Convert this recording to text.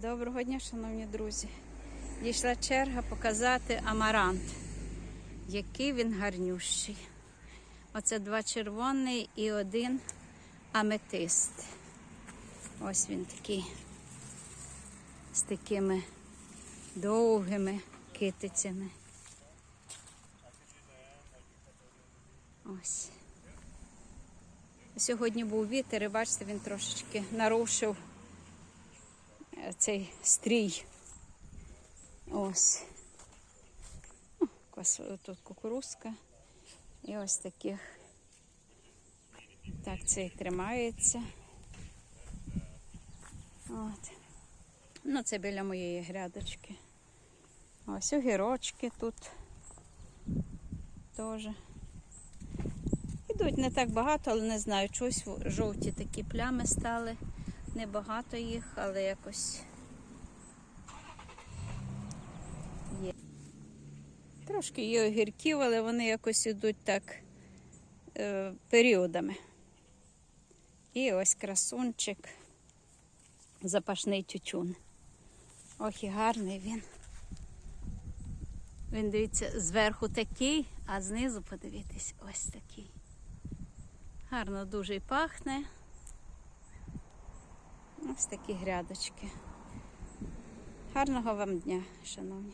Доброго дня, шановні друзі. Дійшла черга показати амарант, який він гарнющий. Оце два червоний і один аметист. Ось він такий з такими довгими китицями. Ось. Сьогодні був вітер, і бачите, він трошечки нарушив цей стрій. Ось. Ну, Тут кукурузка. І ось таких. Так, цей тримається. От. Ну, це біля моєї грядочки. Ось огірочки тут теж. Ідуть не так багато, але не знаю, чогось жовті такі плями стали. Небагато їх, але якось є. Трошки є огірків, але вони якось ідуть так е, періодами. І ось красунчик, запашний тютюн. Ох, і гарний він. Він дивіться, зверху такий, а знизу подивитись ось такий. Гарно дуже пахне. Ось такі грядочки. Гарного вам дня, шановні.